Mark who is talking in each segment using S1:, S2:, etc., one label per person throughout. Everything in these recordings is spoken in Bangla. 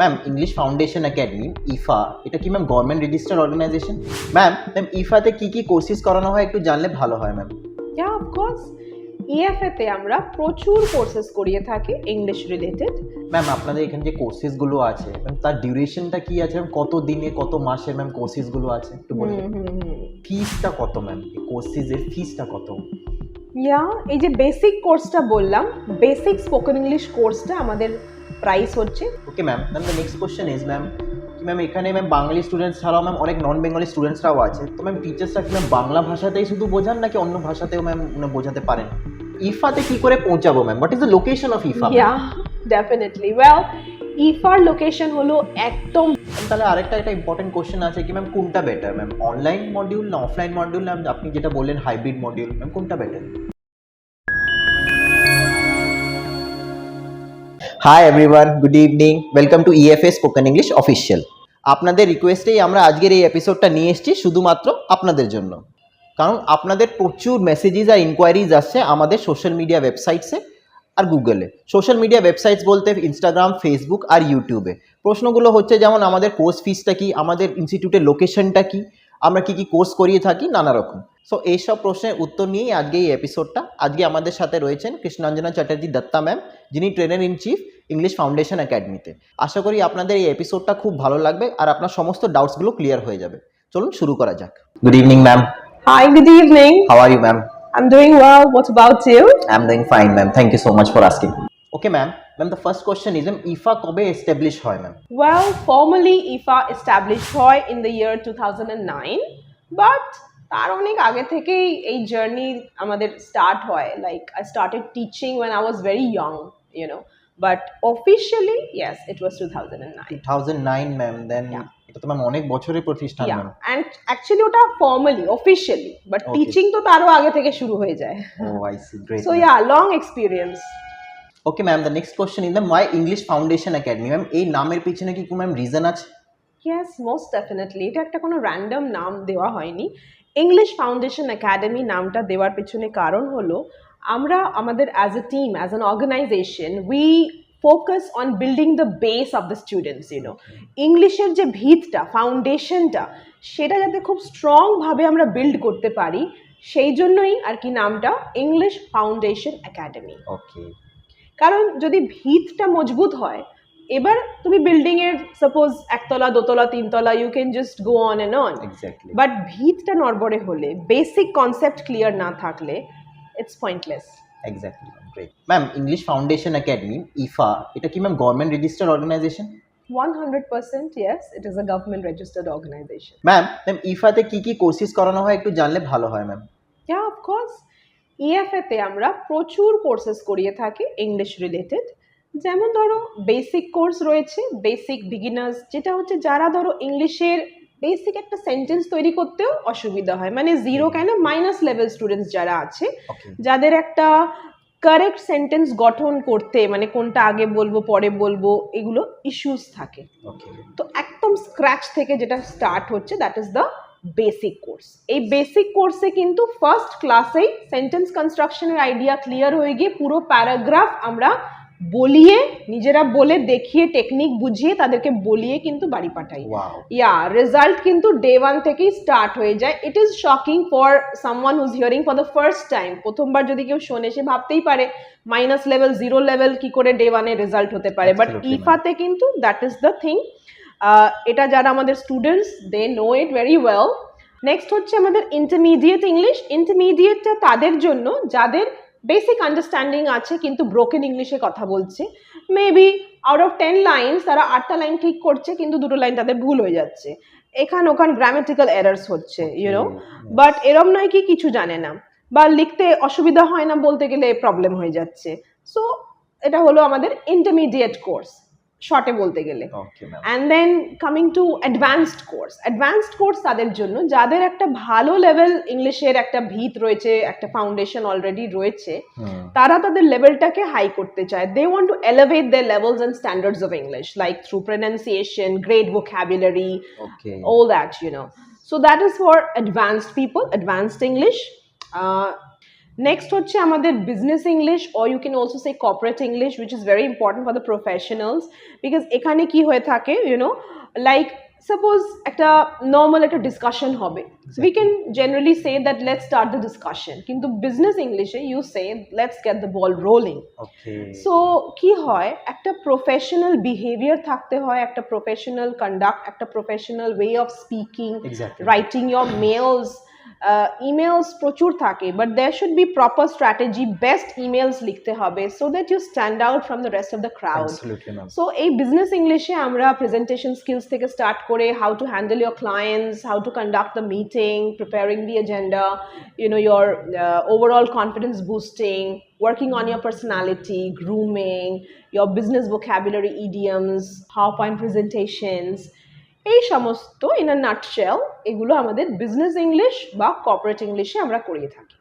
S1: Ma'am English Foundation Academy EFA এটা কি ma'am government registered organisation ma'am ma'am ইফাতে কি কি কোর্সেস করানো হয় একটু জানলে ভালো হয় ম্যাম
S2: ইয়া অফকোর্স ইএফএতে আমরা প্রচুর কোর্সেস করিয়ে থাকি ইংলিশ রিলেটেড
S1: ম্যাম আপনাদের এখানে যে কোর্সেসগুলো আছে ম্যাম তার ডিউরেশনটা কি আছে ম্যাম কত দিনে কত মাসের ম্যাম কোর্সেসগুলো আছে? একটু বলবেন ফিসটা কত ম্যাম কোর্সেসের ফিসটা কত?
S2: ইয়া এই যে বেসিক কোর্সটা বললাম বেসিক স্পোকেন ইংলিশ কোর্সটা আমাদের প্রাইস হচ্ছে।
S1: Okay ma'am ma'am the next question is ma'am ma'am এখানে ম্যাম বাঙালি স্টুডেন্টস ছাড়াও ম্যাম অনেক নন বেঙ্গলি স্টুডেন্টসরাও আছে। তো ম্যাম টিচার্সরা কি ম্যাম বাংলা ভাষাতেই শুধু বোঝান নাকি অন্য ভাষাতেও ম্যাম বোঝাতে পারেন? ইফাতে কি করে পৌঁছাবো ma'am what is the location of EFA?
S2: Yeah definitely well ইফার location হলো একদম
S1: তাহলে আরেকটা একটা ইম্পর্টেন্ট কোশ্চেন আছে কি ম্যাম কোনটা বেটার ম্যাম অনলাইন মডিউল না অফলাইন মডিউল না আপনি যেটা বললেন হাইব্রিড মডিউল ম্যাম কোনটা better hi everyone good evening welcome to EFA spoken English official আপনাদের রিকোয়েস্টেই আমরা আজকের এই এপিসোডটা নিয়ে এসেছি শুধুমাত্র আপনাদের জন্য। কারণ আপনাদের প্রচুর মেসেজেস আর ইনকোয়ারিজ আসছে আমাদের সোশ্যাল মিডিয়া ওয়েবসাইটসে আর গুগলে সোশ্যাল মিডিয়া ওয়েবসাইটস বলতে ইনস্টাগ্রাম ফেসবুক আর ইউটিউবে প্রশ্নগুলো হচ্ছে যেমন, আমাদের কোর্স ফিসটা কি? আমাদের ইনস্টিটিউটের লোকেশনটা কি? আমরা কি কি কোর্স করিয়ে থাকি? নানা রকম। সো এইসব প্রশ্নের উত্তর নিয়েই আজকে এই এপিসোডটা আজকে আমাদের সাথে রয়েছেন কৃষ্ণাঞ্জনা চ্যাটার্জি দত্তা ম্যাম যিনি trainer in chief English Foundation একাডেমিতে আশা করি আপনাদের এই এপিসোডটা খুব ভালো লাগবে আর আপনার সমস্ত ডাউটসগুলো ক্লিয়ার হয়ে যাবে। চলুন শুরু করা যাক। Good evening ma'am
S2: hi good evening
S1: how are you ma'am
S2: I am doing well what about you
S1: I am doing fine, ma'am. Thank you so much for asking. Okay, ma'am. Ma'am, the first question is, ma'am, IFA কবে establish হয়, ma'am?
S2: Well, formally IFA established হয় in the year 2009, but তার অনেক আগে থেকেই এই জার্নি আমাদের স্টার্ট হয়। Like I started teaching when I was very young you know but officially yes it was two thousand nine
S1: 2009, ma'am. Then
S2: Yeah.
S1: এটা তো ম্যাম অনেক বছরের প্রতিষ্ঠান ম্যাম
S2: অ্যান্ড অ্যাকচুয়ালি ওটা ফর্মালি অফিসিয়ালি বাট টিচিং তো তারও আগে থেকে শুরু হয়ে যায়।
S1: ও I see great
S2: so yeah long experience
S1: okay ma'am the next question is the my English Foundation Academy ma'am এই নামের পিছনে কি কোনো ম্যাম রিজন আছে?
S2: ইয়েস মোস্ট ডেফিনেটলি এটা একটা কোনো র্যান্ডম নাম দেওয়া হয়নি। ইংলিশ ফাউন্ডেশন একাডেমি নামটা দেওয়ার পেছনে কারণ হলো আমরা আমাদের as a team as an organisation we focus on building the base of the students you know ইংলিশের যে ভিতটা ফাউন্ডেশনটা সেটা যাতে খুব স্ট্রংভাবে আমরা বিল্ড করতে পারি সেই জন্যই আর কি নামটা ইংলিশ ফাউন্ডেশন একাডেমি
S1: ওকে
S2: কারণ যদি ভিতটা মজবুত হয় এবার তুমি বিল্ডিং এর সাপোজ একতলা দোতলা তিনতলা you can just go on and on
S1: exactly
S2: but ভিতটা নড়বড়ে হলে বেসিক কনসেপ্ট ক্লিয়ার না থাকলে it's pointless
S1: exactly great ma'am English Foundation Academy EFA এটা কি ma'am government registered organisation
S2: one hundred percent yes it is a government registered organisation
S1: ma'am ma'am ইফাতে কি কি কোর্সেস করানো হয় একটু জানলে ভালো হয় ম্যাম
S2: ইয়া অফকোর্স ইএফএতে আমরা প্রচুর কোর্সেস করিয়ে থাকি ইংলিশ রিলেটেড যেমন ধরো বেসিক কোর্স রয়েছে বেসিক বিগিনার্স যেটা হচ্ছে যারা ধরো ইংলিশের বেসিক একটা সেন্টেন্স তৈরি করতেও অসুবিধা হয়। মানে জিরো কেন? মাইনাস লেভেল স্টুডেন্টস যারা আছে যাদের একটা কারেক্ট সেন্টেন্স গঠন করতে মানে কোনটা আগে বলব পরে বলব এগুলো ইস্যুস থাকে। তো একদম স্ক্র্যাচ থেকে যেটা স্টার্ট হচ্ছে that is the basic course এই বেসিক কোর্সে কিন্তু ফার্স্ট ক্লাসেই সেন্টেন্স কনস্ট্রাকশনের আইডিয়া ক্লিয়ার হয়ে গিয়ে পুরো প্যারাগ্রাফ আমরা বলিয়ে নিজেরা বলে দেখিয়ে টেকনিক বুঝিয়ে তাদেরকে বলিয়ে কিন্তু বাড়ি পাঠাই। ইয়া রেজাল্ট কিন্তু ডে ওয়ান থেকেই স্টার্ট হয়ে যায়। It is shocking for someone who's hearing for the first time প্রথমবার যদি কেউ শোনে সে ভাবতেই পারে মাইনাস লেভেল জিরো লেভেল কি করে ডে ওয়ানে রেজাল্ট হতে পারে। বাট. ইফাতে কিন্তু দ্যাট ইজ দ্য থিং এটা যারা আমাদের students they know it very well next হচ্ছে আমাদের ইন্টারমিডিয়েট ইংলিশ ইন্টারমিডিয়েটটা তাদের জন্য যাদের বেসিক আন্ডারস্ট্যান্ডিং আছে কিন্তু ব্রোকেন ইংলিশে কথা বলছে। Maybe out of ten lines তারা আটটা লাইন ঠিক করছে কিন্তু দুটো লাইন তাদের ভুল হয়ে যাচ্ছে। এখান ওখান গ্রামেটিক্যাল এরার্স হচ্ছে ইউনো বাট এরম নয় কি কিছু জানে না। বা লিখতে অসুবিধা হয় না বলতে গেলে প্রবলেম হয়ে যাচ্ছে। সো এটা হলো আমাদের ইন্টারমিডিয়েট কোর্স শর্টে বলতে গেলে। And then coming to advanced course advanced course তাদের জন্য যাদের একটা ভালো লেভেল ইংলিশের একটা ভিত রয়েছে একটা ফাউন্ডেশন অলরেডি রয়েছে তারা তাদের লেভেলটাকে হাই করতে চায়। They want to elevate the levels and standards of English like through pronunciation
S1: great
S2: all that you know. So that is for advanced people advanced english uh, next হচ্ছে আমাদের business English or you can also say corporate English which is very important for the professionals because এখানে কি হয়ে থাকে ইউনো লাইক সাপোজ একটা নর্মাল একটা ডিসকাশন হবে। We can generally say that let's start the discussion কিন্তু বিজনেস ইংলিশে you say let's get the ball rolling
S1: okay
S2: so কি হয় একটা প্রফেশনাল বিহেভিয়ার থাকতে হয় একটা প্রফেশনাল কন্ডাক্ট একটা professional way of speaking
S1: exactly
S2: writing your mails uh, emails প্রচুর থাকে but there should be proper strategy best emails লিখতে হবে so that you stand out from the rest of the crowd
S1: absolutely ma'am
S2: so এই বিজনেস ইংলিশে আমরা প্রেজেন্টেশন স্কিলস থেকে স্টার্ট করে how to handle your clients how to conduct the meeting preparing the agenda you know your overall confidence boosting working on your personality, grooming, your business vocabulary idioms, PowerPoint presentations, এই সমস্ত ইন আ নাটশেল এগুলো আমাদের বিজনেস ইংলিশ বা কর্পোরেট ইংলিশে আমরা করিয়ে থাকি।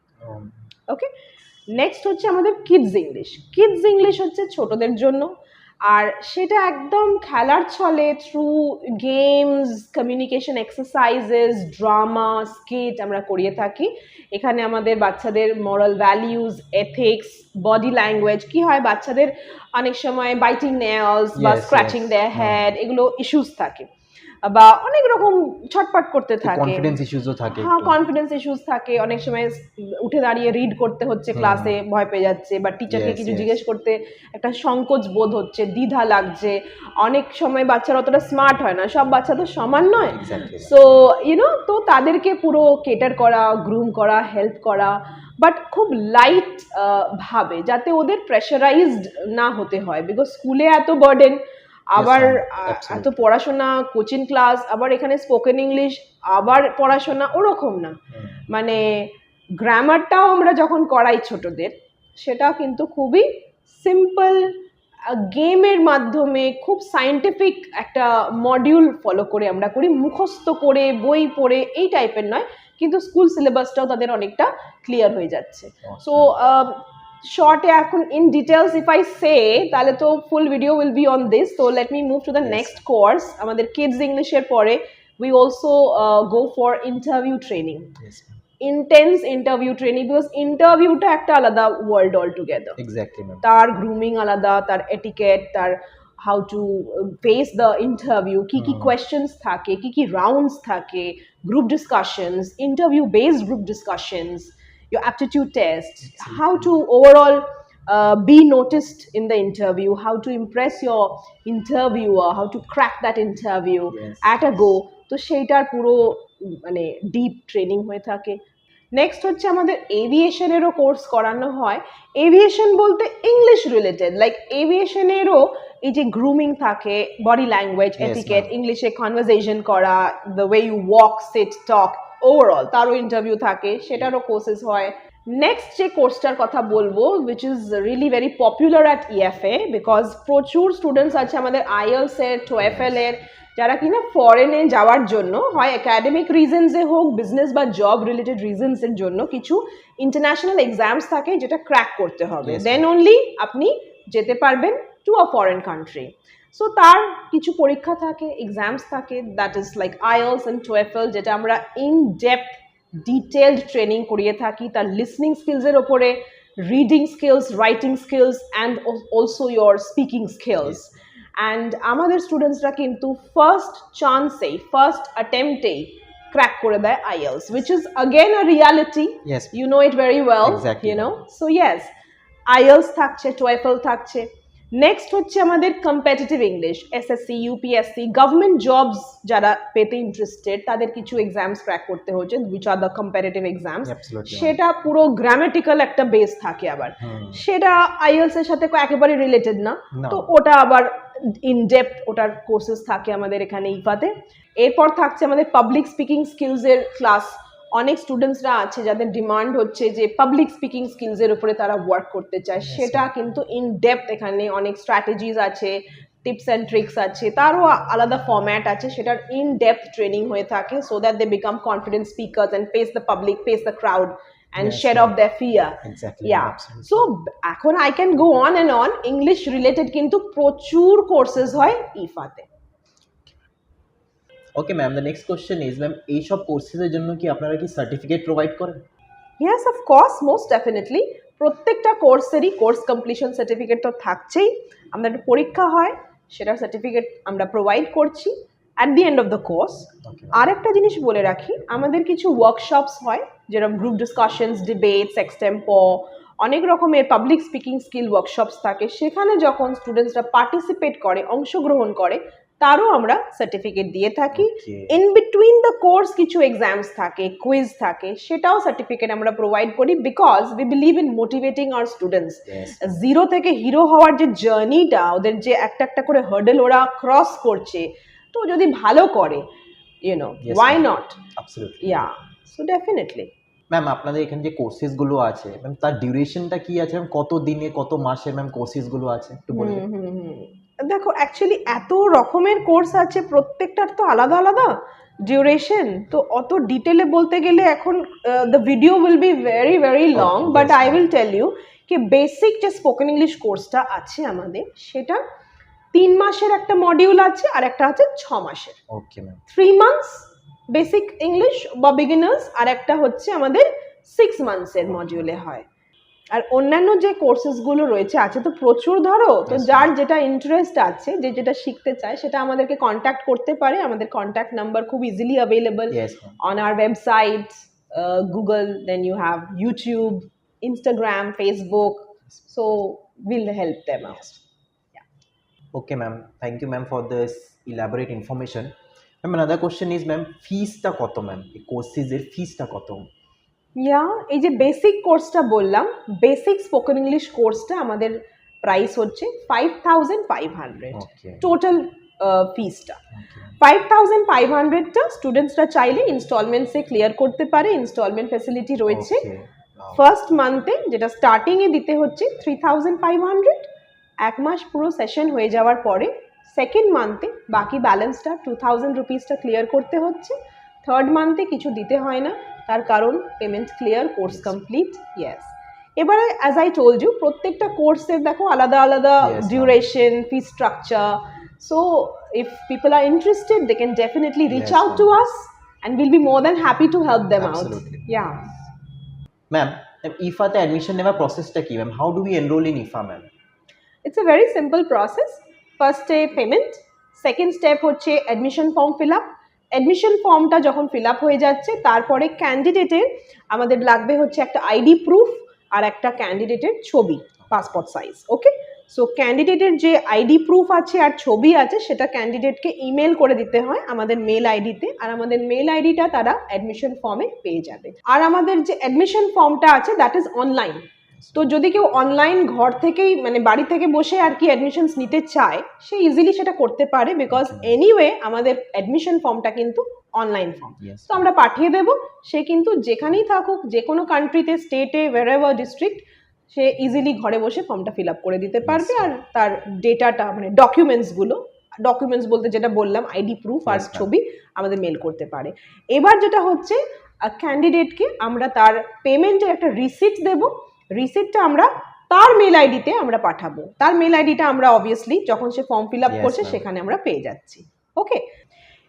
S2: ওকে নেক্সট হচ্ছে আমাদের কিডস ইংলিশ কিডস ইংলিশ হচ্ছে ছোটদের জন্য। আর সেটা একদম খেলার ছলে through games communication exercises drama skit আমরা করিয়ে থাকি। এখানে আমাদের বাচ্চাদের moral values ethics body language কি হয় বাচ্চাদের অনেক সময় বাইটিং নেলস বা স্ক্র্যাচিং. There
S1: hmm.
S2: হেড এগুলো ইস্যুস থাকে। বা অনেক রকম ছটপট করতে থাকে।
S1: কনফিডেন্স ইস্যুসও থাকে
S2: হ্যাঁ কনফিডেন্স ইস্যুস থাকে। অনেক সময় উঠে দাঁড়িয়ে রিড করতে হচ্ছে ক্লাসে ভয় পেয়ে যাচ্ছে বা টিচারকে কিছু জিজ্ঞেস করতে একটা সংকোচ বোধ হচ্ছে দ্বিধা লাগছে। অনেক সময় বাচ্চারা অতটা স্মার্ট হয় না সব বাচ্চা তো সমান নয়. সো ইউনো তো তাদেরকে পুরো কেটার করা গ্রুম করা হেল্প করা বাট খুব লাইট ভাবে যাতে ওদের প্রেশারাইজড না হতে হয়। বিকজ স্কুলে এত বার্ডেন আবার. এত পড়াশোনা কোচিং ক্লাস আবার এখানে স্পোকেন ইংলিশ আবার পড়াশোনা ওরকম না। মানে গ্রামারটাও আমরা যখন করাই ছোটদের সেটা কিন্তু খুবই সিম্পল গেমের মাধ্যমে খুব সায়েন্টিফিক একটা মডিউল ফলো করে আমরা করি। মুখস্থ করে বই পড়ে এই টাইপের নয়। কিন্তু স্কুল সিলেবাসটাও তাদের অনেকটা ক্লিয়ার হয়ে যাচ্ছে। সো শর্টে এখন in details if I say তাহলে তো full video will be on this তো let me move to the
S1: Yes.
S2: Next course আমাদের কিডস ইংলিশের পরে we also go for interview training
S1: Yes,
S2: intense interview training because ইন্টারভিউটা একটা আলাদা ওয়ার্ল্ড অল টুগেদার
S1: Exactly,
S2: তার গ্রুমিং আলাদা তার এটিকেট তার how to face the interview কি কি। কোয়েশ্চেন্স থাকে কি কি রাউন্ডস থাকে group discussions interview based group discussions your aptitude test how to overall uh, be noticed in the interview how to impress your interviewer how to crack that interview
S1: Yes.
S2: at a go তো সেইটার পুরো মানে ডিপ ট্রেনিং হয়ে থাকে নেক্সট হচ্ছে আমাদের এভিয়েশনেরও কোর্স করানো হয় এভিয়েশন বলতে ইংলিশ রিলেটেড লাইক এভিয়েশনেরও এই যে গ্রুমিং থাকে বডি ল্যাঙ্গুয়েজ এটিকেট. ইংলিশে কনভারসেশন করা the way you walk sit talk overall তারও ইন্টারভিউ থাকে সেটারও কোর্সেস হয়। নেক্সট যে কোর্সটার কথা বলব which is really very popular at EFA because প্রচুর স্টুডেন্টস আছে আমাদের আইএলস এর টোয়েফএল এর যারা কিনা ফরেনে যাওয়ার জন্য হয় একাডেমিক রিজনসে হোক বিজনেস বা জব রিলেটেড রিজনসের জন্য কিছু ইন্টারন্যাশনাল এক্সামস থাকে যেটা ক্র্যাক করতে হবে। দেন অনলি আপনি যেতে পারবেন to a foreign country so তার কিছু পরীক্ষা থাকে এক্সামস থাকে that is like IELTS and TOEFL যেটা আমরা ইন ডেপথ ডিটেলড ট্রেনিং করিয়ে থাকি। তার লিসনিং স্কিলসের ওপরে reading skills writing skills and also your speaking skills and আমাদের স্টুডেন্টসরা কিন্তু ফার্স্ট চান্সেই ফার্স্ট অ্যাটেম্পটেই ক্র্যাক করে দেয় IELTS which is again a reality
S1: Yes.
S2: you know it very well
S1: Exactly.
S2: you know? So yes IELTS থাকছে TOEFL থাকছে। নেক্সট হচ্ছে আমাদের competitive English SSC UPSC government jobs যারা পেতে ইন্টারেস্টেড তাদের কিছু এক্সামস ক্র্যাক করতে হচ্ছে which are the
S1: competitive exams
S2: সেটা পুরো গ্রামাটিক্যাল একটা বেস থাকে আবার। সেটা আইএলস এর সাথে একেবারে রিলেটেড না।
S1: না।
S2: তো ওটা আবার ইন ডেপথ ওটার কোর্সেস থাকে আমাদের এখানে ইফাতে। এরপর থাকছে আমাদের পাবলিক স্পিকিং স্কিলস এর ক্লাস অনেক স্টুডেন্টসরা আছে যাদের ডিমান্ড হচ্ছে যে পাবলিক স্পিকিং স্কিলসের উপরে তারা ওয়ার্ক করতে চায়। সেটা কিন্তু ইন ডেপথ এখানে অনেক স্ট্র্যাটেজিস আছে টিপস অ্যান্ড ট্রিক্স আছে তারও আলাদা ফরম্যাট আছে। সেটার ইন ডেপথ ট্রেনিং হয়ে থাকে so that they become confident speakers and face the public face the crowd and
S1: Yes.
S2: Of
S1: Exactly,
S2: yeah
S1: absolutely.
S2: So এখন I can go on and on English related কিন্তু প্রচুর কোর্সেস হয় ইফাতে।
S1: Okay ma'am the next question is ma'am এইসব কোর্সেসের জন্য কি আপনারা কি সার্টিফিকেট প্রোভাইড করেন?
S2: Yes of course most definitely প্রত্যেকটা কোর্সেরই কোর্স কমপ্লিশন সার্টিফিকেট তো থাকছেই। আমাদের একটা পরীক্ষা হয় সেটার সার্টিফিকেট আমরা প্রোভাইড করছি at the end of the course
S1: okay
S2: আরেকটা জিনিস বলে রাখি আমাদের কিছু ওয়ার্কশপস হয় যেরকম গ্রুপ ডিসকাশনস ডিবেটস এক্সটেম্পো অনেক রকমের পাবলিক স্পিকিং স্কিল ওয়ার্কশপস থাকে। সেখানে যখন স্টুডেন্টসরা পার্টিসিপেট করে অংশগ্রহণ করে তারও আমরা সার্টিফিকেট দিয়ে থাকি। ইন বিটুইন দ্য কোর্স কিছু এক্সামস থাকে কুইজ থাকে সেটাও সার্টিফিকেট আমরা প্রোভাইড করি because we believe in motivating our students zero থেকে হিরো হওয়ার যে জার্নিটা ওদের যে একটা একটা করে হার্ডেল ওরা ক্রস করছে তো যদি ভালো করে you know
S1: Yes,
S2: why
S1: not
S2: yeah so definitely
S1: ma'am আপনাদের এখানে যে কোর্সেসগুলো আছে ম্যাম তার ডিউরেশনটা কি আছে? ম্যাম কত দিনে কত মাসে ম্যাম কোর্সেসগুলো আছে? একটু বলবেন
S2: দেখো অ্যাকচুয়ালি এত রকমের কোর্স আছে প্রত্যেকটার তো আলাদা আলাদা ডিউরেশন তো অত ডিটেলে বলতে গেলে এখন the video will be
S1: very
S2: very
S1: long
S2: but
S1: I.
S2: Will tell you কি বেসিক যে স্পোকেন ইংলিশ কোর্সটা আছে আমাদের সেটা তিন মাসের একটা মডিউল আছে আর একটা আছে ছ মাসের।
S1: Okay ma'am
S2: three months basic English বা বিগিনার্স আর একটা হচ্ছে আমাদের সিক্স মান্থসের মডিউলে হয়। আর অন্যান্য যে কোর্সেসগুলো রয়েছে আছে তো প্রচুর ধরো তো যার যেটা ইন্টারেস্ট আছে যে যেটা শিখতে চায় সেটা আমাদেরকে কন্ট্যাক্ট করতে পারে। আমাদের কন্ট্যাক্ট নাম্বার খুব
S1: easily available
S2: on our website Google then you have YouTube Instagram Facebook so will help them
S1: okay ma'am thank you ma'am for this elaborate information ma'am other question is ma'am ফিসটা কত ম্যাম এই কোর্সিসের ফিসটা কত?
S2: ইয়া এই যে বেসিক কোর্সটা বললাম বেসিক স্পোকেন ইংলিশ কোর্সটা আমাদের প্রাইস হচ্ছে five thousand five
S1: hundred
S2: total ফিসটা five thousand five হান্ড্রেডটা স্টুডেন্টসরা চাইলে ইনস্টলমেন্টসে ক্লিয়ার করতে পারে ইনস্টলমেন্ট ফেসিলিটি রয়েছে। ফার্স্ট মান্থে যেটা স্টার্টিংয়ে দিতে হচ্ছে থ্রি থাউজেন্ড ফাইভ হান্ড্রেড এক মাস পুরো সেশন হয়ে যাওয়ার পরে সেকেন্ড মান্থে বাকি ব্যালেন্সটা টু থাউজেন্ড রুপিসটা ক্লিয়ার করতে হচ্ছে। থার্ড মান্থে কিছু দিতে হয় না। তার কারণ payment clear course complete yes এবারে অ্যাজ আই টোল্ড ইউ প্রত্যেকটা কোর্সের দেখো আলাদা আলাদা
S1: Yes, ma'am.
S2: Duration fee structure so if people are interested they can definitely reach
S1: Yes,
S2: out to
S1: ma'am.
S2: Us and we'll be more than happy to help them
S1: Absolutely.
S2: out. Yeah.
S1: Ma'am ইফাতে admission নেওয়ার প্রসেসটা কি ma'am how do we enrol in EFA ma'am
S2: It's a very simple process. First step payment, second step হচ্ছে admission form fill up admission ফর্মটা যখন ফিল আপ হয়ে যাচ্ছে, তারপরে ক্যান্ডিডেটের আমাদের লাগবে হচ্ছে একটা আইডি প্রুফ আর একটা ক্যান্ডিডেটের ছবি পাসপোর্ট সাইজ ওকে সো ক্যান্ডিডেটের যে আইডি প্রুফ আছে আর ছবি আছে, সেটা ক্যান্ডিডেটকে ইমেল করে দিতে হয় আমাদের মেল আইডিতে আর আমাদের মেল আইডিটা তারা অ্যাডমিশন ফর্মে পেয়ে যাবে। আর আমাদের যে অ্যাডমিশন ফর্মটা আছে দ্যাট ইজ অনলাইন তো যদি কেউ অনলাইন ঘর থেকেই মানে বাড়ি থেকে বসে আর কি অ্যাডমিশনস নিতে চায় সে ইজিলি সেটা করতে পারে বিকজ এনিওয়ে আমাদের অ্যাডমিশন ফর্মটা কিন্তু অনলাইন ফর্ম তো আমরা পাঠিয়ে দেব সে কিন্তু যেখানেই থাকুক যে কোনো কান্ট্রিতে স্টেটে ওয়ার ডিস্ট্রিক্ট সে ইজিলি ঘরে বসে ফর্মটা ফিল আপ করে দিতে পারবে আর তার ডেটাটা মানে ডকুমেন্টসগুলো ডকুমেন্টস বলতে যেটা বললাম আইডি প্রুফ আর ছবি আমাদের মেল করতে পারে। এবার যেটা হচ্ছে ক্যান্ডিডেটকে আমরা তার পেমেন্টের একটা রিসিট দেব রিসিটটা আমরা তার মেল আইডিতে আমরা পাঠাবো। তার মেল আইডিটা আমরা অবভিয়াসলি যখন সে ফর্ম ফিল আপ করছে সেখানে আমরা পেয়ে যাচ্ছি। ওকে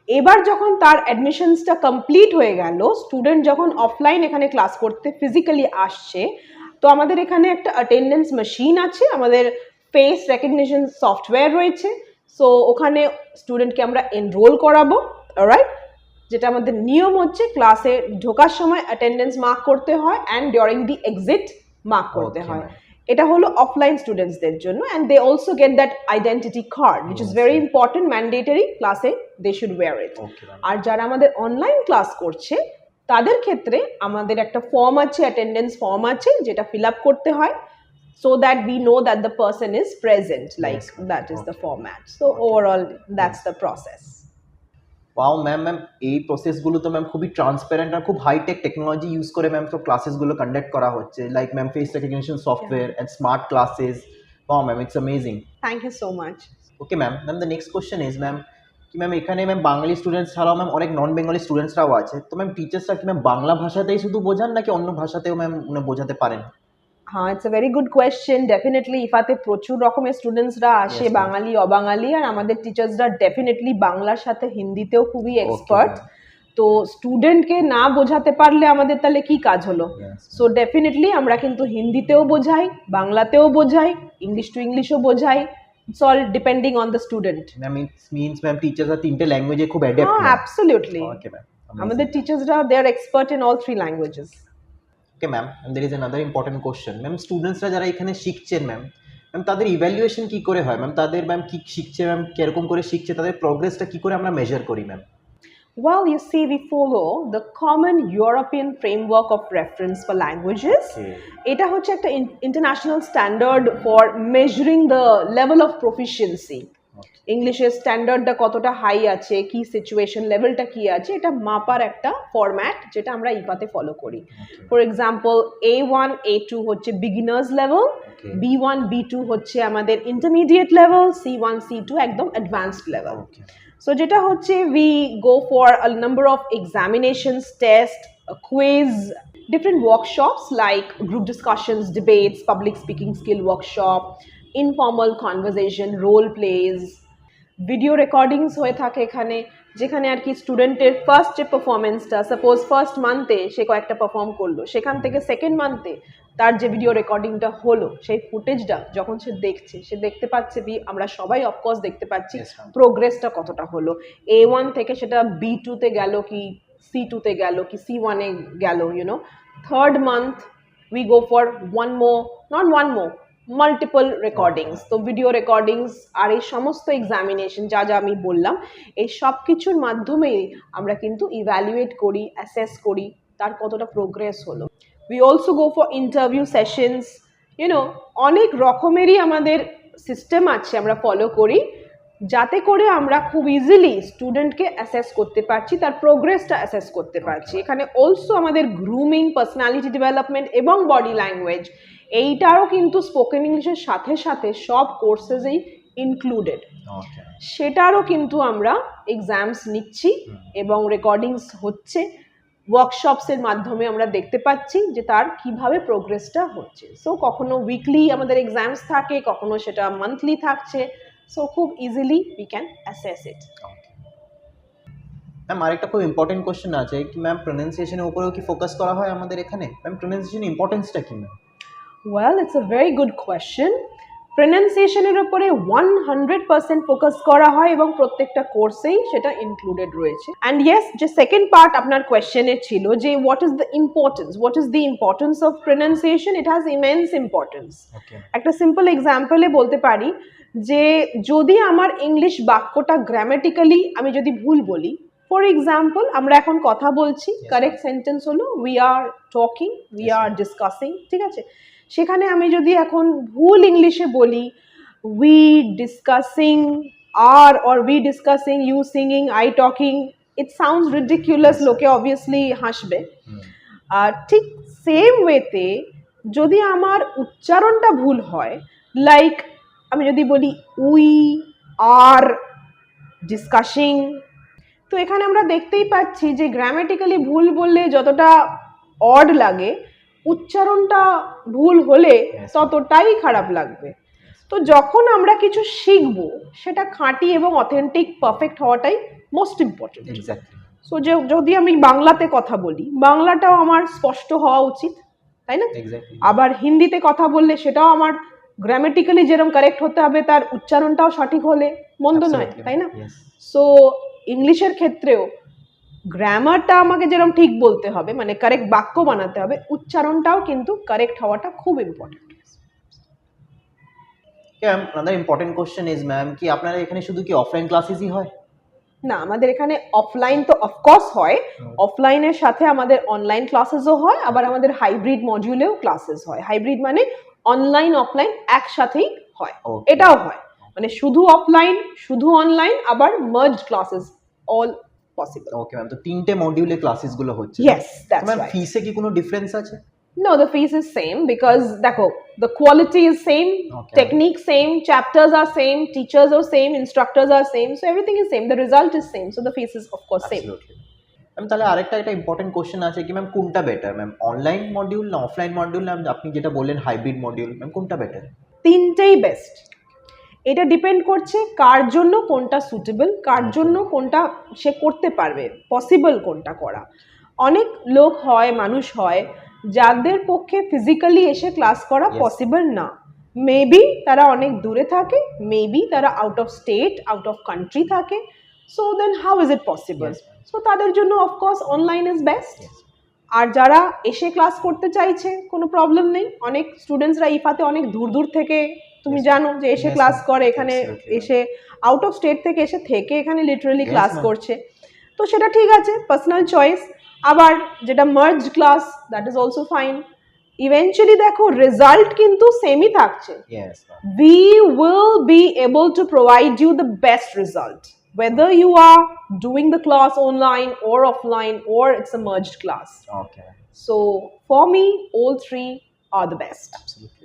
S2: এবার যখন তার অ্যাডমিশনসটা কমপ্লিট হয়ে গেল স্টুডেন্ট যখন অফলাইন এখানে ক্লাস করতে ফিজিক্যালি আসছে তো আমাদের এখানে একটা অ্যাটেন্ডেন্স মেশিন আছে আমাদের ফেস রেকগনিশন সফটওয়্যার রয়েছে। সো ওখানে স্টুডেন্টকে আমরা এনরোল করাবো রাইট যেটা আমাদের নিয়ম হচ্ছে ক্লাসে ঢোকার সময় অ্যাটেন্ডেন্স মার্ক করতে হয় and during the exit mark করতে হয়. এটা হলো অফলাইন স্টুডেন্টসদের জন্য and they also get that identity card
S1: which
S2: is
S1: very.
S2: Important mandatory ক্লাসে দে শুড ওয়্যার ইট আর যারা আমাদের অনলাইন ক্লাস করছে তাদের ক্ষেত্রে আমাদের একটা ফর্ম আছে অ্যাটেন্ডেন্স ফর্ম আছে যেটা ফিল আপ করতে হয় so that we know that the person is present like
S1: Yes.
S2: That is
S1: the.
S2: Format so
S1: Okay.
S2: Overall that's the process
S1: wow ma'am ma'am এই প্রসেসগুলো তো ম্যাম খুবই ট্রান্সপারেন্ট আর খুব হাইটেক টেকনোলজি ইউজ করে ম্যাম সব ক্লাসেসগুলো কন্ডাক্ট করা হচ্ছে। Like ma'am face recognition software and smart classes wow ma'am it's amazing
S2: thank you so much
S1: okay ma'am ma'am the next question is ma'am কি ম্যাম এখানে ম্যাম বাঙালি স্টুডেন্টস ছাড়াও ম্যাম অনেক নন বেঙ্গলি স্টুডেন্টসরাও আছে। তো ম্যাম টিচার্সরা কি ম্যাম বাংলা ভাষাতেই শুধু বোঝান নাকি অন্য ভাষাতেও ম্যাম উনি বোঝাতে পারেন?
S2: হ্যাঁ it's a very good question definitely ইফাতে প্রচুর রকমের স্টুডেন্টসরা আসে বাঙালি অবাঙালি আর আমাদের টিচার্সরা ডেফিনেটলি বাংলার সাথে হিন্দিতেও খুবই এক্সপার্ট তো স্টুডেন্টকে না বোঝাতে পারলে আমাদের তাহলে কি কাজ হলো? সো ডেফিনেটলি আমরা কিন্তু হিন্দিতেও বোঝাই বাংলাতেও বোঝাই ইংলিশ টু ইংলিশও বোঝাই depending on the student
S1: ma'am it's means ma'am টিচার্সরা তিনটে ল্যাঙ্গুয়েজে খুব অ্যাডাপ্ট
S2: অ্যাবসলিউটলি
S1: ওকে ম্যাম
S2: আমাদের টিচার্সরা they are expert in all three languages
S1: okay ma'am there is another important question ma'am স্টুডেন্টসরা যারা এখানে শিখছেন ম্যাম ম্যাম তাদের ইভ্যালুয়েশন কি করে হয়? ম্যাম তাদের ম্যাম কি শিখছে ম্যাম কীরকম করে শিখছে তাদের প্রোগ্রেসটা কি করে আমরা মেজার করি ma'am
S2: Well, you see, we follow the common European framework of reference for languages. এটা হচ্ছে একটা international standard for measuring the level of proficiency ইংলিশের স্ট্যান্ডার্ডটা কতটা হাই আছে কি সিচুয়েশন লেভেলটা কি আছে এটা মাপার একটা ফরম্যাট যেটা আমরা ইপাতে ফলো করি। For example A one A two হচ্ছে beginners
S1: level
S2: B one B two হচ্ছে আমাদের intermediate level C one C two একদম অ্যাডভান্সড লেভেল সো যেটা হচ্ছে we go for a number of examinations test quiz different workshops like group discussions debates public speaking skill workshop informal conversation role plays video recordings হয়ে থাকে এখানে যেখানে আর কি স্টুডেন্টের ফার্স্ট যে পারফরমেন্সটা সাপোজ ফার্স্ট মান্থে সে কয়েকটা পারফর্ম করল সেখান থেকে সেকেন্ড মান্থে তার যে ভিডিও রেকর্ডিংটা হলো সেই ফুটেজটা যখন সে দেখছে সে দেখতে পাচ্ছে বি আমরা সবাই অফকোর্স দেখতে পাচ্ছি প্রোগ্রেসটা কতটা হলো। এ ওয়ান থেকে সেটা বি টুতে গেল কি সি টুতে গেল কি সি ওয়ানে গেল you know third month we go for one more not one more multiple recordings তো ভিডিও রেকর্ডিংস আর এই সমস্ত এক্সামিনেশন যা যা আমি বললাম এই সব কিছুর মাধ্যমেই আমরা কিন্তু ইভ্যালুয়েট করি অ্যাসেস করি তার কতটা প্রোগ্রেস হলো। We also go for interview sessions you know অনেক রকমেরই আমাদের সিস্টেম আছে আমরা ফলো করি যাতে করে আমরা খুব ইজিলি স্টুডেন্টকে অ্যাসেস করতে পারছি তার প্রোগ্রেসটা অ্যাসেস করতে পারছি। এখানে অলসো আমাদের গ্রুমিং পার্সোনালিটি ডেভেলপমেন্ট এবং বডি ল্যাঙ্গুয়েজ এইটারও কিন্তু স্পোকেন ইংলিশের সাথে সাথে সব কোর্সেসেই ইনক্লুডেড সেটারও কিন্তু আমরা এক্সামস নিচ্ছি এবং রেকর্ডিংস হচ্ছে। ওয়ার্কশপসের মাধ্যমে আমরা দেখতে পাচ্ছি যে তার কীভাবে প্রোগ্রেসটা হচ্ছে। সো কখনো উইকলি আমাদের এক্সামস থাকে কখনো সেটা মান্থলি থাকছে। সো খুব easily we can assess it
S1: ma'am আরেকটা খুব ইম্পর্টেন্ট কোশ্চেন আছে। কি ম্যাম প্রোনাউন্সিয়েশনের উপরেও কি ফোকাস করা হয় আমাদের এখানে? ম্যাম প্রোনাউন্সিয়েশন ইম্পর্টেন্সটা কি ma'am
S2: well it's a very good question প্রনাউন্সিয়েশনের উপরে ওয়ান হান্ড্রেড পার্সেন্ট ফোকাস করা হয় এবং প্রত্যেকটা কোর্সেই সেটা ইনক্লুডেড রয়েছে। অ্যান্ড ইয়েস যে সেকেন্ড পার্ট আপনার কোয়েশ্চেনের ছিল যে what is the importance what is the importance of pronunciation it has immense
S1: importance
S2: একটা সিম্পল এক্সাম্পলে বলতে পারি যে যদি আমার ইংলিশ বাক্যটা গ্রামেটিক্যালি আমি যদি ভুল বলি ফর এক্সাম্পল আমরা এখন কথা বলছি কারেক্ট সেন্টেন্স হলো we are talking
S1: we
S2: are discussing ঠিক আছে? সেখানে আমি যদি এখন ভুল ইংলিশে বলি we discussing are or we discussing you singing I talking it
S1: sounds sir.
S2: লোকে অবভিয়াসলি হাসবে আর ঠিক সেম ওয়েতে যদি আমার উচ্চারণটা ভুল হয় লাইক আমি যদি বলি উই আর ডিসকাশিং তো এখানে আমরা দেখতেই পাচ্ছি যে গ্রামেটিক্যালি ভুল বললে যতটা অড লাগে উচ্চারণটা ভুল হলে ততটাই খারাপ লাগবে। তো যখন আমরা কিছু শিখব সেটা খাঁটি এবং অথেন্টিক পারফেক্ট হওয়াটাই মোস্ট ইম্পর্টেন্ট সো যে যদি আমি বাংলাতে কথা বলি বাংলাটাও আমার স্পষ্ট হওয়া উচিত তাই না? আবার হিন্দিতে কথা বললে সেটাও আমার গ্রামেটিক্যালি যেরকম কারেক্ট হতে হবে তার উচ্চারণটাও সঠিক হলে মন্দ নয় তাই না? সো ইংলিশের ক্ষেত্রেও গ্রামারটা আমাকে যেরকম ঠিক বলতে হবে মানে কারেক্ট বাক্য বানাতে হবে উচ্চারণটাও কিন্তু কারেক্ট হওয়াটা খুব
S1: important another important question is ma'am কি আপনারা এখানে শুধু কি অফলাইন ক্লাসেসই হয়?
S2: না আমাদের এখানে অফলাইন তো অফকোর্স হয় অফলাইনের সাথে আমাদের অনলাইন ক্লাসেসও হয় আবার আমাদের হাইব্রিড মডিউলেও ক্লাসেস হয়। হাইব্রিড মানে অনলাইন অফলাইন একসাথেই হয়. এটাও হয়। মানে শুধু অফলাইন শুধু অনলাইন আবার merge classes all possible
S1: okay ma'am তো তিনটে মডিউলে ক্লাসেসগুলো হচ্ছে
S2: ইয়েস দ্যাটস
S1: ম্যাম
S2: রাইট
S1: ফিসে কি কোনো ডিফারেন্স আছে
S2: No, the fees is same because দেখো the quality is same,
S1: Okay.
S2: technique same, chapters are same, teachers are same, instructors are same, so everything is same. The result is same, so the fees is of course same.
S1: Ma'am তাহলে আরেকটা একটা ইম্পর্টেন্ট কোশ্চেন আছে কি ম্যাম কোনটা বেটার ম্যাম অনলাইন মডিউল না অফলাইন মডিউল না আপনি যেটা বললেন হাইব্রিড মডিউল ম্যাম কোনটা বেটার
S2: তিনটেই বেস্ট এটা ডিপেন্ড করছে কার জন্য কোনটা সুটেবল কার জন্য কোনটা সে করতে পারবে পসিবল কোনটা করা। অনেক লোক হয় মানুষ হয় যাদের পক্ষে ফিজিক্যালি এসে ক্লাস করা পসিবল না। মেবি তারা অনেক দূরে থাকে মেবি তারা out of state out of country থাকে so then how is
S1: it possible
S2: so তাদের জন্য of course online is
S1: best
S2: আর যারা এসে ক্লাস করতে চাইছে কোনো প্রবলেম নেই। অনেক স্টুডেন্টসরা ইফাতে অনেক দূর দূর থেকে তুমি জানো যে এসে ক্লাস করে এখানে এসে আউট অফ স্টেট থেকে এসে থেকে এখানে লিটারালি ক্লাস করছে। তো সেটা ঠিক আছে পার্সোনাল চয়েস আবার যেটা merge class that is also fine eventually দেখো রেজাল্ট কিন্তু সেমই থাকছে। We will be able to provide you the best result whether you are doing the class online or offline or it's a merged class
S1: okay.
S2: So for me all three are the best
S1: absolutely.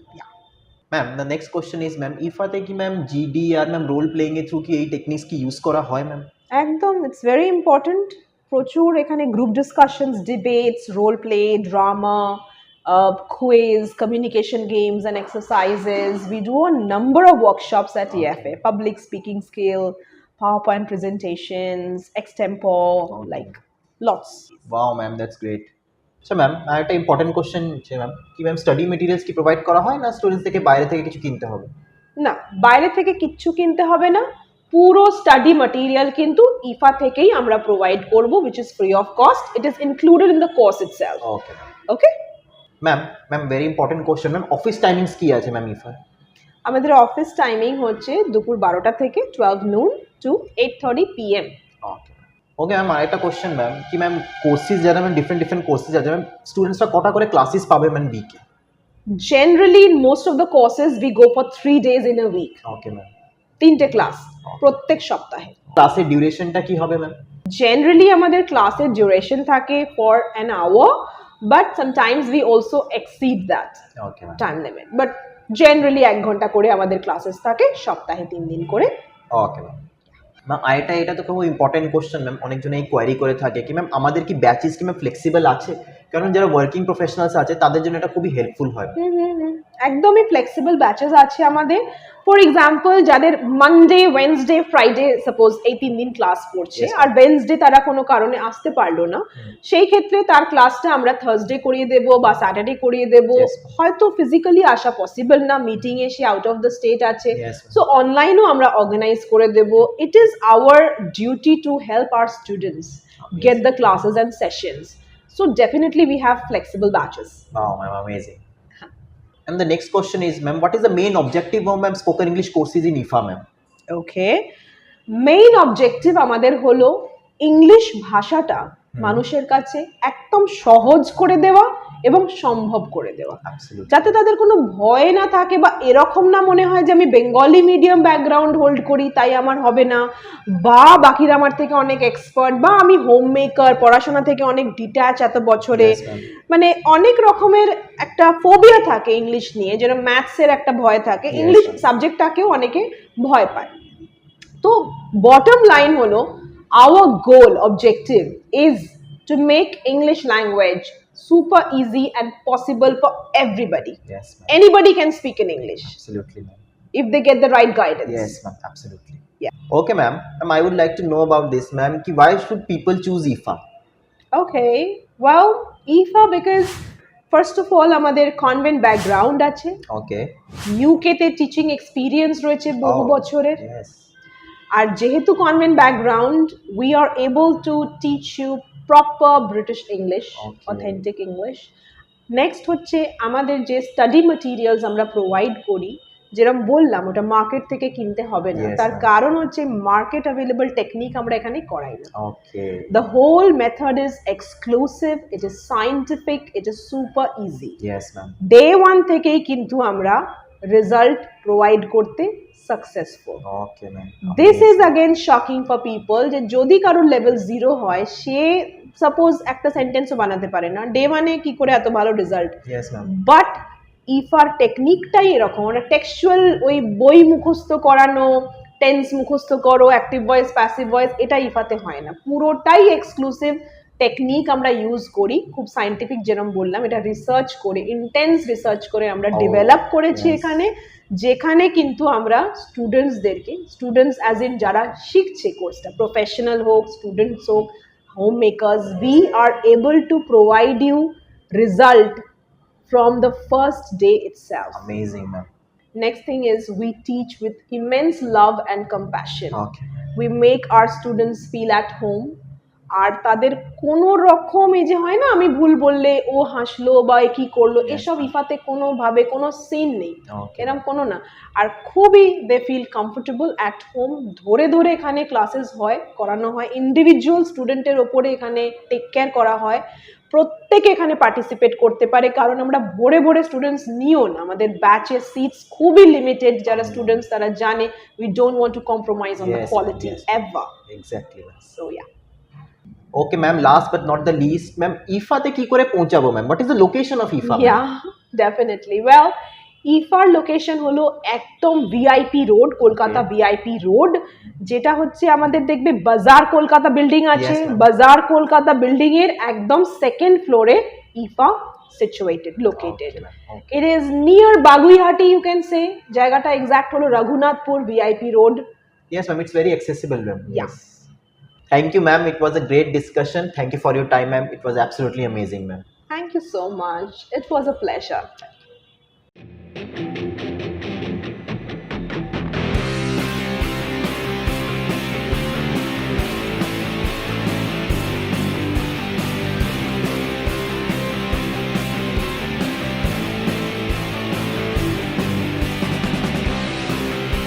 S1: Yeah. Ma'am the next question is ma'am ইফাতে কি ম্যাম জিডি আর ম্যাম রোল প্লেইং এর থ্রু কি এই টেকনিক্স কি ইউজ করা হয় ম্যাম
S2: একদম ইটস ভেরি ইম্পর্ট্যান্ট প্রচুর এখানে group discussions debates role play drama quiz communication games and exercises we do a number of workshops at EFA public speaking skill powerpoint presentations extempore like lots.
S1: Wow ma'am that's great আচ্ছা ম্যাম আর একটা ইম্পর্টেন্ট কোশ্চেন হচ্ছে ম্যাম কি ম্যাম স্টাডি মেটেরিয়ালস কি প্রোভাইড করা হয় না স্টুডেন্টস থেকে বাইরে থেকে কিছু কিনতে হবে?
S2: না বাইরে থেকে কিচ্ছু কিনতে হবে না। পুরো স্টাডি মাটেরিয়াল কিন্তু ইফা থেকেই আমরা প্রোভাইড করব which is free of cost it is included in the course
S1: itself okay
S2: okay
S1: ma'am ma'am very important question ma'am office timings কি আছে ম্যাম ইফার
S2: আমাদের অফিস টাইমিং হচ্ছে দুপুর বারোটা থেকে twelve noon to eight thirty PM
S1: okay okay ma'am আরেকটা কোশ্চেন ম্যাম কি ম্যাম কোর্সেস যারা ম্যাম ডিফারেন্ট ডিফারেন্ট কোর্সেস আছে ম্যাম স্টুডেন্টসরা কটা করে ক্লাসেস পাবে ম্যাম উইকে
S2: generally in most of the courses we go for three days in a week
S1: okay ma'am
S2: তিনটে ক্লাস প্রত্যেক সপ্তাহে।
S1: ক্লাসের ডিউরেশনটা কি হবে ম্যাম
S2: জেনারেলি আমাদের ক্লাসের ডিউরেশন থাকে for an hour but sometimes we also exceed that
S1: okay ma'am
S2: time limit but generally এক ঘণ্টা করে আমাদের ক্লাসেস থাকে সপ্তাহে তিন দিন করে।
S1: ওকে ম্যাম ম্যাম আরেকটা এটা তো খুব ইম্পর্টেন্ট কোশ্চেন ম্যাম অনেকজন এই কোয়ারি করে থাকে কি ম্যাম আমাদের কি ব্যাচিস কি ম্যাম ফ্লেক্সিবল আছে? কারণ যারা ওয়ার্কিং প্রফেশনালস আছে তাদের জন্য এটা খুবই হেল্পফুল হয়।
S2: একদমই ফ্লেক্সিবল ব্যাচেস আছে আমাদের। ফর এক্সাম্পল যাদের মানডে ওয়েনসডে ফ্রাইডে সাপোজ এই তিন দিন ক্লাস
S1: ma'am.
S2: আর ওয়েনসডে তারা কোনো কারণে আসতে পারল না সেই ক্ষেত্রে তার ক্লাসটা আমরা থার্সডে করিয়ে দেব বা স্যাটারডে করিয়ে দেব। হয়তো ফিজিক্যালি আসা পসিবল না meeting A say out of the state আছে. সো অনলাইনও আমরা অর্গানাইজ করে দেব। It is our duty to help our students get the classes and sessions. So definitely we have flexible batches
S1: Wow, ma'am, amazing. And the next question is, ma'am, what is the main objective of ma'am spoken English courses in IFA, ma'am?
S2: Okay. Main objective আমাদের হলো ইংলিশ ভাষাটা মানুষের কাছে একদম সহজ করে দেওয়া এবং সম্ভব করে দেওয়া। যাতে তাদের কোনো ভয় না থাকে বা এরকম না মনে হয় যে আমি বেঙ্গলি মিডিয়াম ব্যাকগ্রাউন্ড হোল্ড করি তাই আমার হবে না। বা বাকিরা আমার থেকে অনেক এক্সপার্ট বা আমি হোম মেকার পড়াশোনা থেকে অনেক ডিট্যাচ এত বছরে। মানে অনেক রকমের একটা ফোবিয়া থাকে ইংলিশ নিয়ে যেরকম ম্যাথসের একটা ভয় থাকে। ইংলিশ সাবজেক্টটাকেও অনেকে ভয় পায়। তো বটম লাইন হলো our goal objective is to make English language Super easy and possible for everybody
S1: Yes, ma'am.
S2: anybody can speak in english
S1: Absolutely, ma'am.
S2: if they get the right guidance
S1: Yes, ma'am. Absolutely.
S2: Yeah.
S1: Okay, ma'am. Ma'am, I would like to know about this, ma'am. Ki why should people choose IFA?
S2: okay well IFA because first of all আমাদের কনভেন্ট ব্যাকগ্রাউন্ড আছে
S1: Okay.
S2: ইউকে তে টিচিং এক্সপিরিয়েন্স রয়েছে বহু
S1: Oh,
S2: বছরের
S1: Yes.
S2: আর যেহেতু convent background we are able to teach you proper British
S1: English
S2: authentic English next হচ্ছে আমাদের যে স্টাডি মেটেরিয়ালস আমরা প্রোভাইড করি যেরকম বললাম ওটা মার্কেট থেকে কিনতে হবে না। তার কারণ হচ্ছে মার্কেট অ্যাভেলেবল টেকনিক আমরা এখানে করাই না।
S1: Okay.
S2: The whole method is exclusive, it is scientific, it is super easy. Day one থেকেই কিন্তু আমরা রেজাল্ট প্রোভাইড করতে successful
S1: Okay, ma'am.
S2: Is again shocking for people যে যদি কারোর লেভেল জিরো হয় সে সাপোজ একটা সেন্টেন্সও বানাতে পারে না। ডে ওয়ানে কি করে এত ভালো রেজাল্ট
S1: Yes, ma'am.
S2: বাট ইফার টেকনিকটাই এরকম মানে টেক্সচুয়াল ওই বই মুখস্থ করানো টেন্স মুখস্থ করো অ্যাক্টিভ ভয়েস প্যাসিভ ভয়েস এটা ইফাতে হয় না। পুরোটাই এক্সক্লুসিভ টেকনিক আমরা ইউজ করি খুব সাইন্টিফিক যেরকম বললাম এটা রিসার্চ করে ইন্টেন্স রিসার্চ করে আমরা
S1: Oh,
S2: ডেভেলপ করেছি এখানে যেখানে কিন্তু আমরা স্টুডেন্টসদেরকে স্টুডেন্টস অ্যাজ ইন যারা শিখছে কোর্সটা প্রফেশনাল হোক স্টুডেন্টস হোক home makers we are able to provide you result from the first day itself
S1: Amazing, ma'am.
S2: Next thing is we teach with immense love and compassion.
S1: Okay.
S2: We make our students feel at home. আর তাদের কোনো রকম এই যে হয় না আমি ভুল বললে ও হাসলো বা এ কি করল এসব. ইফাতে কোনোভাবে কোনো সিন নেই. এরকম কোনো না। আর খুবই they feel comfortable at home ধরে ধরে এখানে ক্লাসেস হয় করানো হয়। ইন্ডিভিজুয়াল স্টুডেন্টের ওপরে এখানে টেক কেয়ার করা হয়। প্রত্যেকে এখানে পার্টিসিপেট করতে পারে কারণ আমরা ভোরে ভোরে স্টুডেন্টস নিও না। আমাদের ব্যাচের সিটস খুবই লিমিটেড যারা স্টুডেন্টস তারা জানে we don't want
S1: to compromise
S2: on
S1: the
S2: quality
S1: ever ma'am.
S2: So ya
S1: okay ma'am last but not the least ma'am ইফাতে কি করে পৌঁছাবো ma'am what is the location of IFA
S2: ya definitely well ইফার location হলো একদম VIP road
S1: Kolkata
S2: VIP road যেটা হচ্ছে আমাদের দেখবে বাজার কলকাতা বিল্ডিং আছে। বাজার কলকাতা বিল্ডিং এর একদম সেকেন্ড ফ্লোরে IFA situated located it is near Baguiati you can say জায়গাটা এক্সাক্ট হলো Raghunathpur VIP road
S1: Yes, ma'am. It's very accessible, ma'am.
S2: Yeah.
S1: Yes. Thank you, ma'am. It was a great discussion. Thank you for your time, ma'am. It was absolutely amazing, ma'am.
S2: Thank you so much. It was a pleasure.